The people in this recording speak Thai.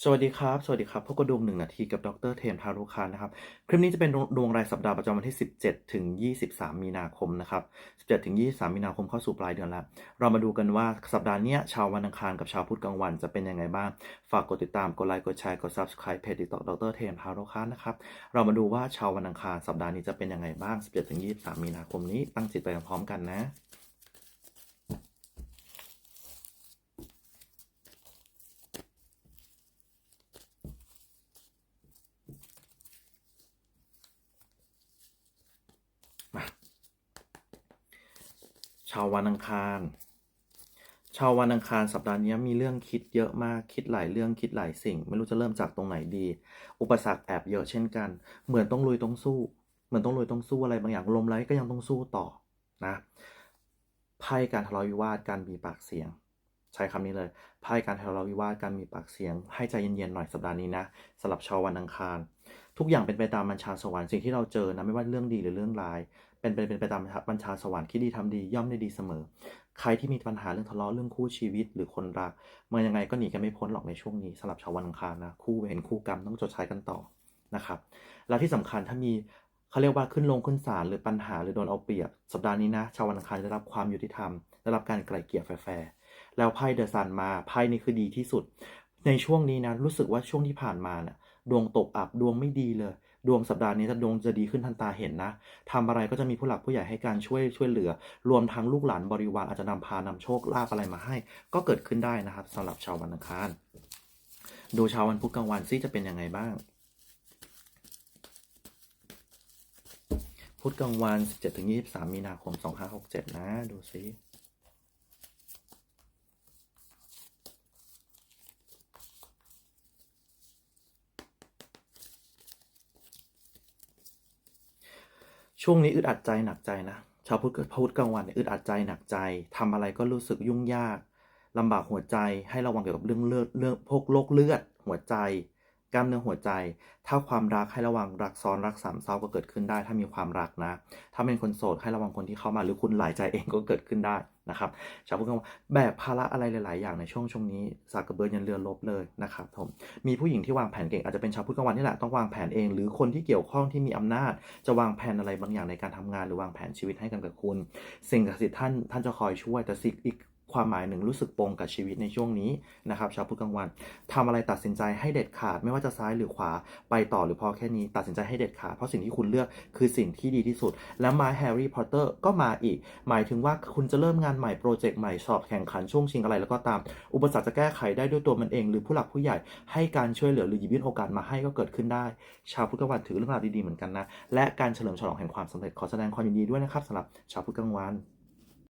สวัสดีครับ สวัสดีครับพบกับดวงหนึ่งนาทีกับดรเทมทารุคานนะครับ คลิปนี้จะเป็นดวงรายสัปดาห์ประจำวันที่ 17 ถึง 23 มีนาคมนะครับ 17 ถึง 23 มีนาคมเข้าสู่ปลายเดือนแล้ว เรามาดูกันว่าสัปดาห์นี้ชาววันอังคารกับชาวพุธกลางวันจะเป็นยังไงบ้าง ฝากกดติดตาม กดไลค์ กดแชร์ กด subscribe เพจติดต่อดรเทมทารุคานนะครับ เรามาดูว่าชาววันอังคารสัปดาห์นี้จะเป็นยังไงบ้าง 17 ถึง 23 มีนาคมนี้ ตั้งจิตไปพร้อมกันนะ ชาววันอังคาร ชาววันอังคารสัปดาห์นี้มีเรื่องคิดเยอะมากคิดหลายเรื่องคิดหลายสิ่ง ไม่รู้จะเริ่มจากตรงไหนดี อุปสรรคแอบเยอะเช่นกัน เหมือนต้องลุยต้องสู้ เหมือนต้องลุยต้องสู้อะไรบางอย่างลมไร้ก็ยังต้องสู้ต่อนะไพ่การทะเลาะวิวาทการมีปากเสียง ใช้คำนี้เลยไพ่การทะเลาะวิวาทการมีปากเสียง ให้ใจเย็นๆหน่อยสัปดาห์นี้นะสำหรับชาววันอังคาร ทุกอย่างเป็นไปตามบัญชาสวรรค์สิ่งที่เราเจอนะไม่ว่าเรื่องดีหรือเรื่องร้าย เป็นเป็นเป็นไปตามบัญชาสวรรค์คิดดีทำดีย่อมได้ดีเสมอ ใครที่มีปัญหาเรื่องทะเลาะเรื่องคู่ชีวิตหรือคนรักมันยังไงก็หนีกันไม่พ้นหรอกในช่วงนี้สำหรับชาววันอังคารนะคู่เวรคู่กรรมต้องจดใช้กันต่อนะครับแล้วที่สำคัญถ้ามีเขาเรียกว่าขึ้นลงขึ้นศาลหรือปัญหาหรือโดนเอาเปรียบ สัปดาห์นี้นะ ชาววันอังคารจะได้รับความยุติธรรมได้รับการไกล่เกลี่ยแฟร์ แล้วไพ่เดอะซันมาไพ่นี่คือดีที่สุด ในช่วงนี้นะรู้สึกว่าช่วงที่ผ่านมาเนี่ยดวงตกอับดวงไม่ดีเลย ดวงสัปดาห์นี้จะดวงจะดีขึ้นทันตาเห็นนะทำอะไรก็จะมีผู้หลักผู้ใหญ่ให้การช่วยช่วยเหลือ รวมทั้งลูกหลานบริวารอาจจะนำพานำโชคลาภอะไรมาให้ ก็เกิดขึ้นได้นะครับสำหรับชาววันอังคารดูชาววันพุธกลางวันซิจะเป็นยังไงบ้าง พุธกลางวัน 17-23 มีนาคม 2567 นะ ดูซิ ช่วงนี้อึดอัดใจหนักใจนะชาวพุทธพุธกลางวันเนี่ยอึดอัดใจหนักใจทำอะไรก็รู้สึกยุ่งยากลำบากหัวใจให้ระวังเกี่ยวกับเรื่องเลือดเรื่องพวกโรคเลือดหัวใจ กล้ามเนื้อหัวใจ ถ้าความรักให้ระวังรักซ้อนรักสามเศร้าก็เกิดขึ้นได้ ถ้ามีความรักนะ ถ้าเป็นคนโสดให้ระวังคนที่เข้ามาหรือคุณหลายใจเองก็เกิดขึ้นได้นะครับชาวพุทธกลางวันแบกภาระอะไรหลาย ๆ อย่างในช่วงช่วงนี้สากกระเบือยันเรือลบเลยนะครับผมมีผู้หญิงที่วางแผนเก่งอาจจะเป็นชาวพุทธกลางวันนี่แหละต้องวางแผนเอง หรือคนที่เกี่ยวข้องที่มีอำนาจ จะวางแผนอะไรบางอย่างในการทำงาน หรือวางแผนชีวิตให้กันกับคุณ สิ่งศักดิ์สิทธิ์ท่านท่านจะคอยช่วยแต่สิ่งอีก ความหมายหนึ่งรู้สึกปรงกับชีวิตในช่วงนี้นะครับชาวพุธกลางวันทำอะไรตัดสินใจให้เด็ดขาดไม่ว่าจะซ้ายหรือขวาไปต่อหรือพอแค่นี้ตัดสินใจให้เด็ดขาดเพราะสิ่งที่คุณเลือกคือสิ่งที่ดีที่สุด และมาแฮร์รี่พอตเตอร์ก็มาอีก หมายถึงว่าคุณจะเริ่มงานใหม่โปรเจกต์ใหม่สอบแข่งขันช่วงชิงอะไรแล้วก็ตาม อุปสรรคจะแก้ไขได้ด้วยตัวมันเอง หรือผู้หลักผู้ใหญ่ให้การช่วยเหลือหรือหยิบยื่นโอกาสมาให้ก็เกิดขึ้นได้ ชาวพุธกลางวันถือเรื่องราวดีๆเหมือนกันนะและการเฉลิมฉลองแห่งความสำเร็จขอแสดงความยินดีด้วยนะครับสำหรับชาวพุธกลางวัน